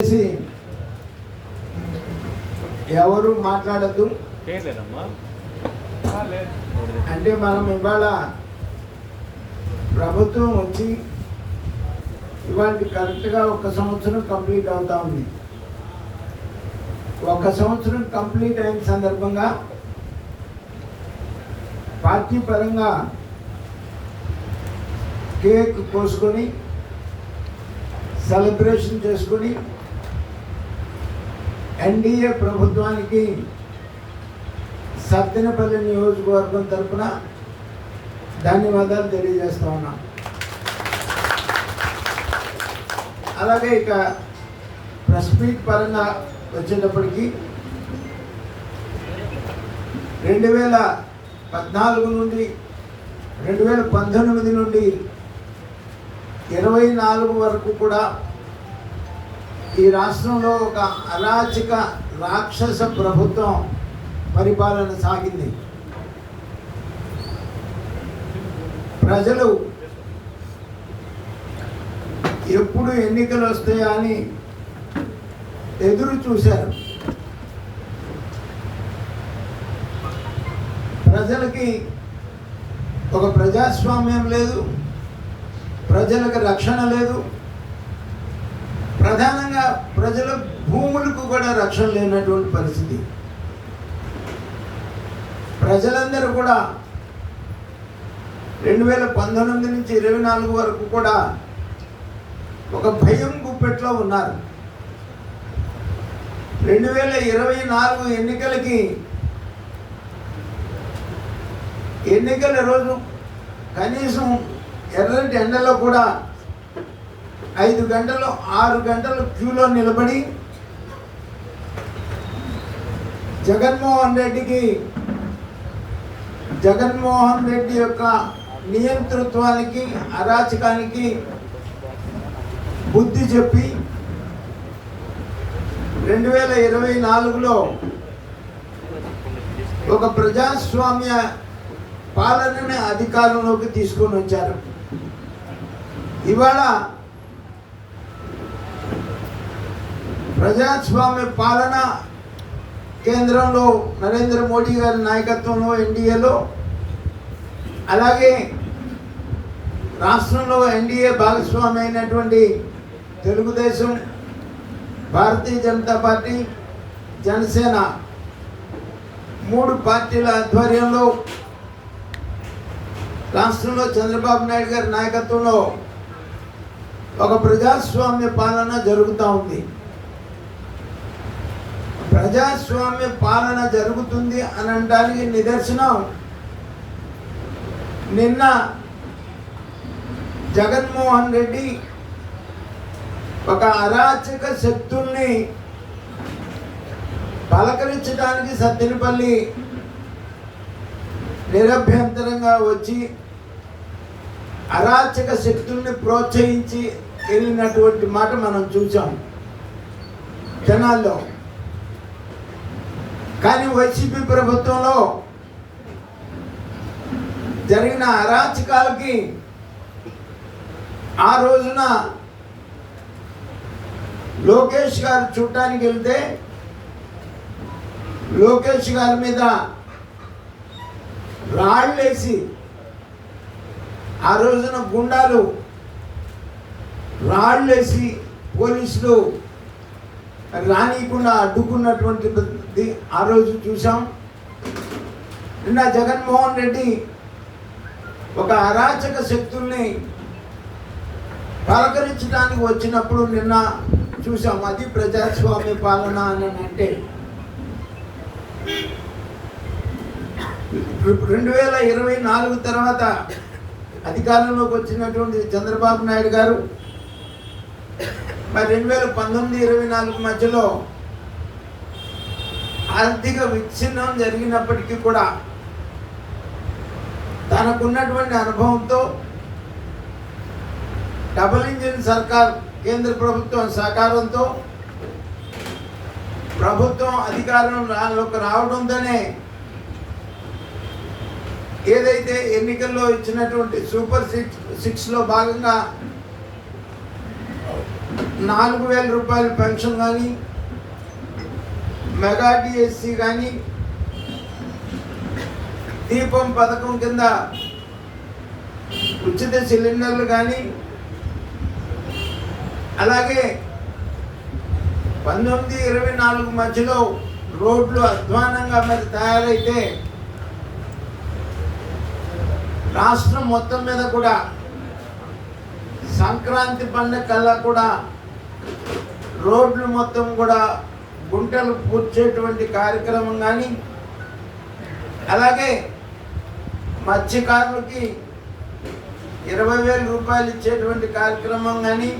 చేసి ఎవరు మాట్లాడద్దు. అంటే మనం ఇవాళ ప్రభుత్వం వచ్చి ఇవాళ కరెక్ట్గా ఒక సంవత్సరం కంప్లీట్ అవుతా ఉంది. ఒక సంవత్సరం కంప్లీట్ అయిన సందర్భంగా పార్టీ పరంగా కేక్ కోసుకొని సెలబ్రేషన్ చేసుకొని ఎన్డీఏ ప్రభుత్వానికి సత్తెనపల్లి నియోజకవర్గం తరఫున ధన్యవాదాలు తెలియజేస్తా ఉన్నాం. అలాగే ఇక ప్రెస్ మీట్ పరంగా వచ్చేటప్పటికీ రెండు వేల పద్నాలుగు నుండి రెండు వేల పంతొమ్మిది నుండి ఇరవై నాలుగు వరకు కూడా ఈ రాష్ట్రంలో ఒక అరాచక రాక్షస ప్రభుత్వం పరిపాలన సాగింది. ప్రజలు ఎప్పుడు ఎన్నికలు వస్తాయా అని ఎదురు చూశారు. ప్రజలకి ఒక ప్రజాస్వామ్యం లేదు ప్రజలకు రక్షణ లేదు ప్రజల భూములకు కూడా రక్షణ లేనటువంటి పరిస్థితి. ప్రజలందరూ కూడా రెండు వేల పంతొమ్మిది నుంచి ఇరవై నాలుగు వరకు కూడా ఒక భయం గుప్పెట్లో ఉన్నారు. రెండు వేల ఇరవై నాలుగు ఎన్నికలకి ఎన్నికల రోజు కనీసం ఎర్రటి ఎండలో కూడా ఐదు గంటలు ఆరు గంటలు క్యూలో నిలబడి జగన్మోహన్ రెడ్డికి జగన్మోహన్ రెడ్డి యొక్క నియంతృత్వానికి అరాచకానికి బుద్ధి చెప్పి రెండు వేల ఇరవై నాలుగులో ఒక ప్రజాస్వామ్య పాలనని అధికారంలోకి తీసుకొని వచ్చారు. ఇవాళ ప్రజాస్వామ్య పాలన కేంద్రంలో నరేంద్ర మోడీ గారి నాయకత్వంలో ఎన్డీఏలో అలాగే రాష్ట్రంలో ఎన్డీఏ భాగస్వామి అయినటువంటి తెలుగుదేశం భారతీయ జనతా పార్టీ జనసేన మూడు పార్టీల ఆధ్వర్యంలో రాష్ట్రంలో చంద్రబాబు నాయుడు గారి నాయకత్వంలో ఒక ప్రజాస్వామ్య పాలన జరుగుతూ ఉంది. ప్రజాస్వామ్య పాలన జరుగుతుంది అని అనడానికి నిదర్శనం. నిన్న జగన్మోహన్ రెడ్డి ఒక అరాచక శక్తుల్ని పలకరించడానికి సత్తినపల్లి నిరభ్యంతరంగా వచ్చి అరాచక శక్తుల్ని ప్రోత్సహించి వెళ్ళినటువంటి మాట మనం చూసాం జనాల్లో కానీ వైసీపీ ప్రభుత్వంలో జరిగిన అరాచకాలకి ఆ రోజున లోకేష్ గారు చూడటానికి వెళ్తే లోకేష్ గారి మీద రాళ్ళేసి ఆ రోజున గుండాలు రాళ్ళేసి పోలీసులు రానియకుండా అడ్డుకున్నటువంటి ఆ రోజు చూసాం నిన్న జగన్మోహన్ రెడ్డి ఒక అరాచక శక్తుల్ని పలకరించడానికి వచ్చినప్పుడు నిన్న చూసాం అది ప్రజాస్వామ్య పాలన అని అంటే. రెండు వేల ఇరవై నాలుగు తర్వాత అధికారంలోకి వచ్చినటువంటి చంద్రబాబు నాయుడు గారు మరి రెండు వేల పంతొమ్మిది ఇరవై నాలుగు మధ్యలో ఆర్థిక విచ్ఛిన్నం జరిగినప్పటికీ కూడా తనకున్నటువంటి అనుభవంతో డబుల్ ఇంజిన్ సర్కార్ కేంద్ర ప్రభుత్వం సహకారంతో ప్రభుత్వం అధికారం రాలోకి రావడంతోనే ఏదైతే ఎన్నికల్లో ఇచ్చినటువంటి సూపర్ సిక్స్ సిక్స్లో భాగంగా నాలుగు వేల రూపాయల పెన్షన్ కానీ మెగా డిఎస్సి కానీ దీపం పథకం కింద ఉచిత సిలిండర్లు కానీ అలాగే పంతొమ్మిది ఇరవై నాలుగు మధ్యలో రోడ్లు అధ్వానంగా మరి తయారైతే రాష్ట్రం మొత్తం మీద కూడా సంక్రాంతి పండుగ కల్లా కూడా రోడ్లు మొత్తం కూడా గుంటలు పూర్చేటువంటి కార్యక్రమం కానీ అలాగే మత్స్యకారులకి ఇరవై వేల రూపాయలు ఇచ్చేటువంటి కార్యక్రమం కానీ